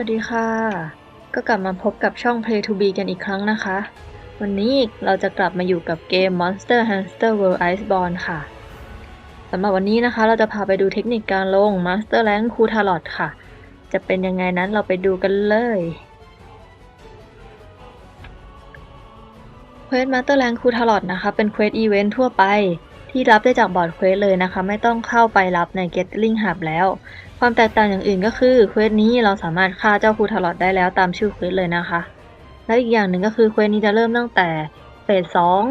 สวัสดีค่ะ ก็กลับมาพบกับช่อง Play to Be กันอีกครั้งนะคะ วันนี้เราจะกลับมาอยู่กับเกม Monster Hamster World Iceborne ค่ะสำหรับวันนี้นะคะ เราจะพาไปดูเทคนิคการลง Master Rank c u t a l o t ค่ะ จะเป็นยังไงนั้นเราไปดูกันเลยเควส Master Rank c u t a l o t นะคะ เป็นเควสอีเวนท์ทั่วไป ที่รับได้จากบอร์ดเควสเลยนะคะ ไม่ต้องเข้าไปรับใน Gatling Hub แล้ว ความแตกต่างอย่างอื่นก็คือเควสนี้เราสามารถฆ่าเจ้าคูทารอดได้แล้วตามชื่อเควสเลยนะคะ แล้วอีกอย่างหนึ่งก็คือเควสนี้จะเริ่มตั้งแต่เฟสสอง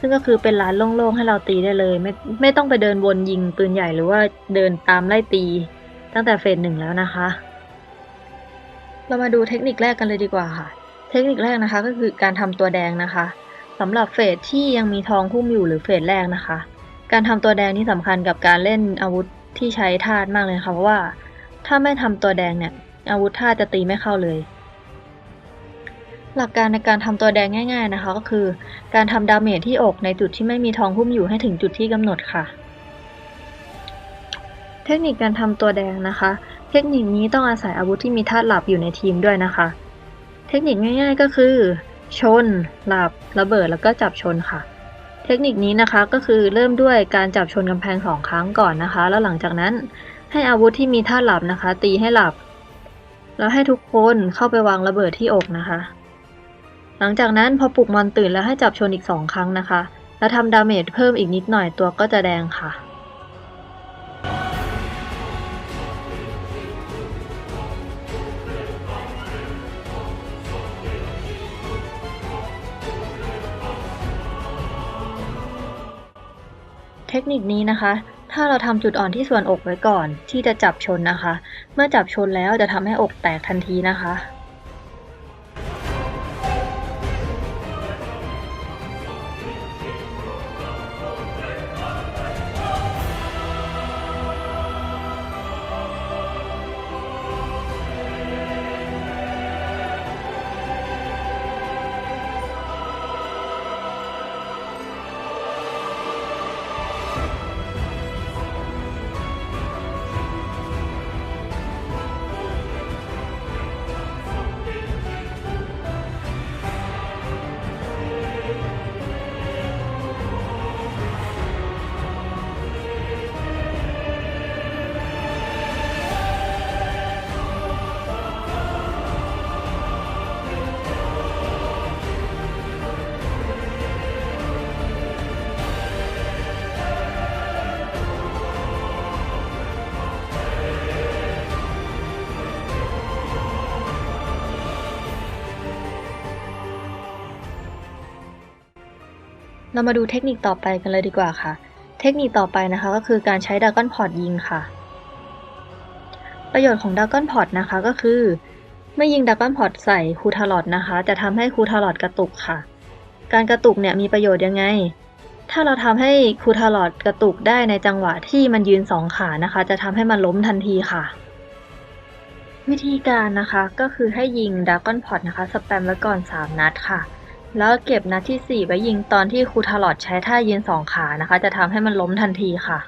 ซึ่งก็คือเป็นร้านโล่งๆให้เราตีได้เลย ไม่ไม่ต้องไปเดินวนยิงปืนใหญ่หรือว่าเดินตามไล่ตี ตั้งแต่เฟสหนึ่งแล้วนะคะ เรามาดูเทคนิคแรกกันเลยดีกว่าค่ะ เทคนิคแรกนะคะก็คือการทำตัวแดงนะคะสำหรับเฟสที่ยังมีทองหุ้มอยู่หรือเฟสแรกนะคะ การทำตัวแดงนี่สำคัญกับการเล่นอาวุธ ที่ใช้ธาตุมากเลยค่ะเพราะว่า ถ้าไม่ทำตัวแดงเนี่ย อาวุธธาตุจะตีไม่เข้าเลย หลักการในการทำตัวแดงง่าย ๆนะคะ ก็คือ การทำดาเมจที่อกในจุดที่ไม่มีทองหุ้มอยู่ให้ถึงจุดที่กำหนดค่ะ เทคนิคการทำตัวแดงนะคะ เทคนิคนี้ต้องอาศัยอาวุธที่มีธาตุหลับอยู่ในทีมด้วยนะคะ เทคนิคง่าย ๆ ก็คือ ชน หลับ ระเบิดแล้วก็จับชนค่ะ เทคนิคนี้นะคะก็คือเริ่มด้วยการจับชนกำแพงสองครั้งก่อนนะคะ แล้วหลังจากนั้นให้อาวุธที่มีท่าหลับนะคะ ตีให้หลับ แล้วให้ทุกคนเข้าไปวางระเบิดที่อกนะคะ หลังจากนั้นพอปลุกมอนตื่นแล้วให้จับชนอีกสองครั้งนะคะ แล้วทำดาเมจเพิ่มอีกนิดหน่อยตัวก็จะแดงค่ะ ทคนิคนี้นะคะ ถ้าเราทำจุดอ่อนที่ส่วนอกไว้ก่อน ที่จะจับชนนะคะ เมื่อจับชนแล้วจะทำให้อกแตกทันทีนะคะ เรามาดูเทคนิคต่อไปกันเลยดีกว่าค่ะ เทคนิคต่อไปนะคะก็คือการใช้ดากอนพอร์ตยิงค่ะ ประโยชน์ของดากอนพอร์ตนะคะก็คือ เมื่อยิงดากอนพอร์ตใส่คูทารอดนะคะ จะทำให้คูทารอดกระตุกค่ะ การกระตุกเนี่ยมีประโยชน์ยังไง ถ้าเราทำให้คูทารอดกระตุกได้ในจังหวะที่มันยืนสองขานะคะ จะทำให้มันล้มทันทีค่ะวิธีการนะคะก็คือให้ยิงดากอนพอร์ตนะคะสแปมไว้ก่อน 3 นัดค่ะ แล้วเก็บนัดที่ 4 ไว้ยิงตอนที่ครูทารอดใช้ท่ายืนสองขานะคะ จะทำให้มันล้มทันทีค่ะ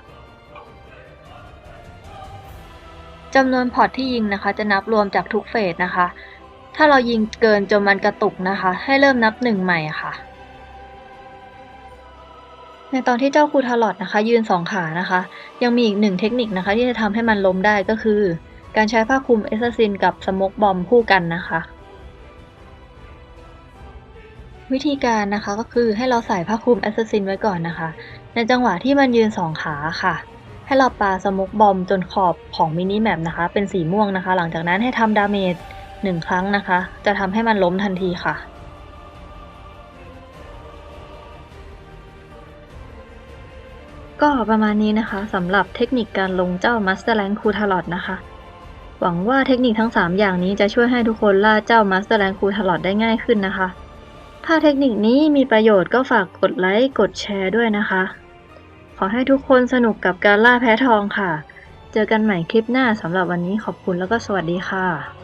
จำนวนพอตที่ยิงนะคะ จะนับรวมจากทุกเฟสนะคะ ถ้าเรายิงเกินจนมันกระตุกนะคะ ให้เริ่มนับหนึ่งใหม่ค่ะ ในตอนที่เจ้าครูทารอดนะคะ ยืนสองขานะคะ ยังมีอีกหนึ่งเทคนิคนะคะ ที่จะทำให้มันล้มได้ก็คือ การใช้ผ้าคลุมเอสซินกับสมกบอมคู่กันนะคะ วิธีการนะคะก็คือให้เราใส่ผ้าคลุมแอสซ s ซินไว้ก่อนนะคะ ในจังหวะที่มันยืนสองขาค่ะ ให้เราปาสโมกบอมจนขอบของมินิแมปนะคะ เป็นสีม่วงนะคะ หลังจากนั้นให้ทำดาเมจหนึ่งครั้งนะคะ จะทำให้มันล้มทันทีค่ะก็ประมาณนี้นะคะสำหรับเทคนิคการลงเจ้า Master Rank c u t a l o t นะคะ หวังว่าเทคนิคทั้ง 3 อย่างนี้จะช่วยให้ทุกคนล่าเจ้า Master Rank c u t a l o t ได้ง่ายขึ้นนะคะ ถ้าเทคนิคนี้มีประโยชน์ก็ฝากกดไลค์กดแชร์ด้วยนะคะ ขอให้ทุกคนสนุกกับการล่าแพ้ทองค่ะ เจอกันใหม่คลิปหน้าสำหรับวันนี้ขอบคุณแล้วก็สวัสดีค่ะ